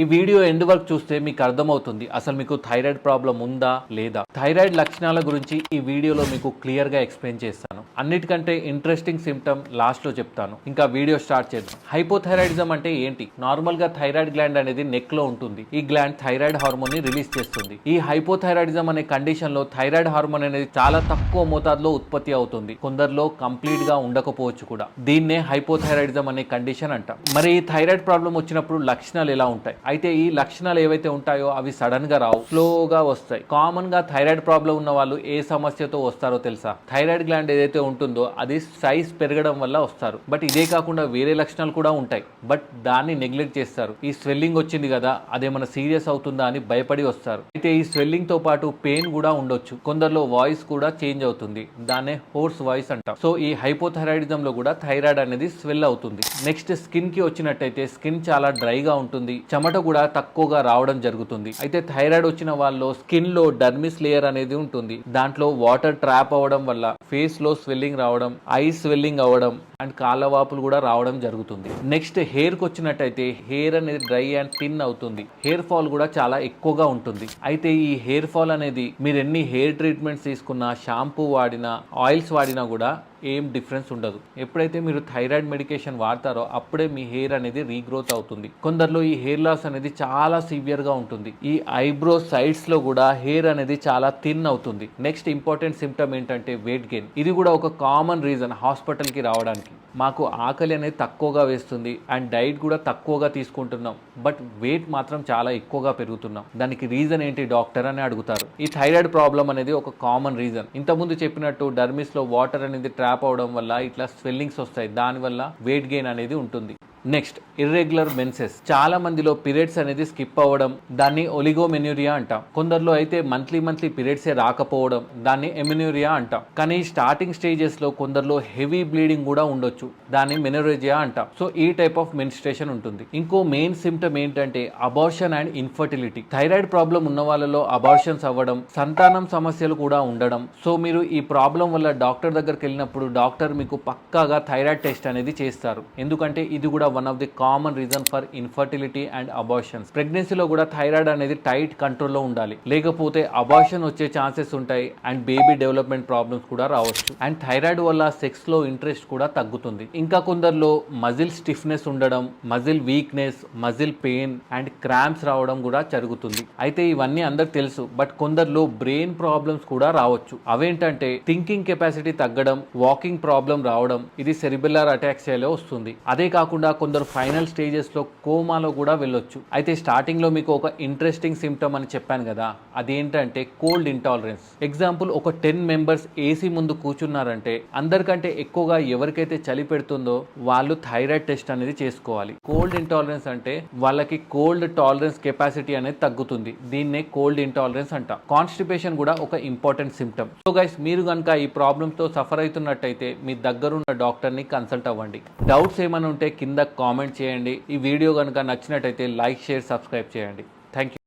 ఈ video end వరకు చూస్తే మీకు అర్థమవుతుంది. అసలు మీకు థైరాయిడ్ ప్రాబ్లం ఉందా లేదా? థైరాయిడ్ లక్షణాల గురించి ఈ వీడియోలో మీకు క్లియర్గా ఎక్స్ప్లెయిన్ చేస్తాను. అన్నిటికంటే ఇంట్రెస్టింగ్ సిమ్టమ్ లాస్ట్లో చెప్తాను. ఇంకా వీడియో స్టార్ట్ చేద్దాం. హైపోథైరాయిడిజం అంటే ఏంటి? నార్మల్గా థైరాయిడ్ గ్లాండ్ అనేది నెక్లో ఉంటుంది. ఈ గ్లాండ్ థైరాయిడ్ హార్మోన్ని రిలీజ్ చేస్తుంది. ఈ హైపోథైరాయిడిజం అనే కండిషన్లో థైరాయిడ్ హార్మోన్ అనేది చాలా తక్కువ మోతాదులో ఉత్పత్తి అవుతుంది. కొందరిలో కంప్లీట్గా ఉండకపోవచ్చు కూడా. దీన్నే హైపోథైరాయిడిజం అనే కండిషన్ అంటాం. మరి ఈ థైరాయిడ్ ప్రాబ్లం వచ్చినప్పుడు లక్షణాలు ఎలా ఉంటాయి? అయితే ఈ లక్షణాలు ఏవైతే ఉంటాయో అవి సడన్గా రావు. స్లోగా వస్తాయి. కామన్గా థైరాయిడ్ ప్రాబ్లం ఉన్న వాళ్ళు ఏ సమస్యతో వస్తారో తెలుసా? థైరాయిడ్ గ్లాండ్ ఏదైతే ఉంటుందో అది సైజ్ పెరగడం వల్ల వస్తారు. బట్ ఇదే కాకుండా వేరే లక్షణాలు కూడా ఉంటాయి. బట్ దాన్ని నెగ్లెక్ట్ చేస్తారు. ఈ స్వెల్లింగ్ వచ్చింది కదా అదేమైనా సీరియస్ అవుతుందా అని భయపడి వస్తారు. అయితే ఈ స్వెల్లింగ్తో పాటు పెయిన్ కూడా ఉండొచ్చు. కొందరిలో వాయిస్ కూడా చేంజ్ అవుతుంది. దాన్నే హోర్స్ వాయిస్ అంటాం. సో ఈ హైపోథైరాయిడిజం లో కూడా థైరాయిడ్ అనేది స్వెల్ అవుతుంది. నెక్స్ట్ స్కిన్కి వచ్చినట్టయితే స్కిన్ చాలా డ్రైగా ఉంటుంది. చెమట కూడా తక్కువగా రావడం జరుగుతుంది. అయితే థైరాయిడ్ వచ్చిన వాళ్ళు స్కిన్లో డర్మిస్ లేయర్ అనేది ఉంటుంది. దాంట్లో వాటర్ ట్రాప్ అవ్వడం వల్ల ఫేస్లో స్వెల్లింగ్ రావడం ఐ స్వెల్లింగ్ అవ్వడం అండ్ కాళ్ళ వాపులు కూడా రావడం జరుగుతుంది. నెక్స్ట్ హెయిర్కి వచ్చినట్టయితే హెయిర్ అనేది డ్రై అండ్ థిన్ అవుతుంది. హెయిర్ ఫాల్ కూడా చాలా ఎక్కువగా ఉంటుంది. అయితే ఈ హెయిర్ ఫాల్ అనేది మీరు ఎన్ని హెయిర్ ట్రీట్మెంట్స్ తీసుకున్నా షాంపూ వాడినా ఆయిల్స్ వాడినా కూడా ఏం డిఫరెన్స్ ఉండదు. ఎప్పుడైతే మీరు థైరాయిడ్ మెడికేషన్ వాడతారో అప్పుడే మీ హెయిర్ అనేది రీగ్రోత్ అవుతుంది. కొందరిలో ఈ హెయిర్ లాస్ అనేది చాలా సివియర్గా ఉంటుంది. ఈ ఐబ్రో సైడ్స్లో కూడా హెయిర్ అనేది చాలా థిన్ అవుతుంది. నెక్స్ట్ ఇంపార్టెంట్ సిమ్టమ్ ఏంటంటే వెయిట్ గెయిన్. ఇది కూడా ఒక కామన్ రీజన్ హాస్పిటల్కి రావడానికి. మాకు ఆకలి అనేది తక్కువగా వేస్తుంది అండ్ డైట్ కూడా తక్కువగా తీసుకుంటున్నాం. బట్ వెయిట్ మాత్రం చాలా ఎక్కువగా పెరుగుతున్నాం. దానికి రీజన్ ఏంటి డాక్టర్ అని అడుగుతారు. ఈ థైరాయిడ్ ప్రాబ్లం అనేది ఒక కామన్ రీజన్. ఇంతకుముందు చెప్పినట్టు డర్మిస్లో వాటర్ అనేది ట్రాప్ అవడం వల్ల ఇట్లా స్వెల్లింగ్స్ వస్తాయి. దానివల్ల వెయిట్ గెయిన్ అనేది ఉంటుంది. నెక్స్ట్ ఇర్రెగ్యులర్ మెన్సెస్ చాలా మందిలో పీరియడ్స్ అనేది స్కిప్ అవ్వడం దాన్ని ఒలిగోమెన్యూరియా అంటాం. కొందరిలో అయితే మంత్లీ మంత్లీ పీరియడ్సే రాకపోవడం దాన్ని ఎమ్యూనూరియా అంటాం. కానీ స్టార్టింగ్ స్టేజెస్లో కొందరిలో హెవీ బ్లీడింగ్ కూడా ఉండొచ్చు దాన్ని మెనోరేజియా అంటాం. సో ఈ టైప్ ఆఫ్ మెన్స్ట్రేషన్ ఉంటుంది. ఇంకో మెయిన్ సిమ్టమ్ ఏంటంటే abortion and infertility thyroid problem ఉన్న వాళ్ళలో అబార్షన్స్ అవ్వడం సంతానం సమస్యలు కూడా ఉండడం. సో మీరు ఈ ప్రాబ్లం వల్ల డాక్టర్ దగ్గరికి వెళ్ళినప్పుడు డాక్టర్ మీకు పక్కాగా థైరాయిడ్ టెస్ట్ అనేది చేస్తారు. ఎందుకంటే ఇది కూడా one of the common reason for infertility and abortions ప్రెగ్నెన్సీలో కూడా థైరాయిడ్ అనేది టైట్ కంట్రోల్లో ఉండాలి. లేకపోతే అబార్షన్ వచ్చే ఛాన్సెస్ ఉంటాయి అండ్ బేబీ డెవలప్మెంట్ ప్రాబ్లమ్స్ కూడా రావచ్చు. అండ్ థైరాయిడ్ వల్ల సెక్స్లో ఇంట్రెస్ట్ కూడా తగ్గుతుంది. ఇంకా కొందరిలో మజిల్ స్టిఫ్నెస్ ఉండడం muscle weakness muscle pain and cramps రావడం కూడా జరుగుతుంది. అయితే ఇవన్నీ అందరు తెలుసు బట్ కొందరిలో బ్రెయిన్ ప్రాబ్లమ్స్ కూడా రావచ్చు. అవేంటంటే థింకింగ్ కెపాసిటీ తగ్గడం వాకింగ్ ప్రాబ్లం రావడం ఇది సెరిబెల్లార్ అటాక్సియాలో వస్తుంది. అదే కాకుండా కొందరు ఫైనల్ స్టేజెస్లో కోమాలో కూడా వెళ్ళొచ్చు. అయితే స్టార్టింగ్లో మీకు ఒక ఇంట్రెస్టింగ్ సిమ్టమ్ అని చెప్పాను కదా అదేంటంటే కోల్డ్ ఇంటాలరెన్స్. ఎగ్జాంపుల్ ఒక టెన్ మెంబర్స్ ఏసీ ముందు కూర్చున్నారంటే అందరికంటే ఎక్కువగా ఎవరికైతే చలి పెడుతుందో వాళ్ళు థైరాయిడ్ టెస్ట్ అనేది చేసుకోవాలి. కోల్డ్ ఇంటాలరెన్స్ అంటే వాళ్ళకి కోల్డ్ టాలరెన్స్ కెపాసిటీ అనేది తగ్గుతుంది. దీన్నే కోల్డ్ ఇంటాలరెన్స్ అంటాం. కాన్స్టిపేషన్ కూడా ఒక ఇంపార్టెంట్ సిమ్టమ్ సో గైస్ మీరు కనుక ఈ ప్రాబ్లమ్స్ సఫర్ అవుతున్నట్టయితే మీ దగ్గరున్న డాక్టర్ని కన్సల్ట్ అవ్వండి. డౌట్స్ ఏమైనా ఉంటే కింద కామెంట్ చేయండి. ఈ వీడియో కనుక నచ్చినట్టయితే లైక్ షేర్ సబ్స్క్రైబ్ చేయండి. Thank you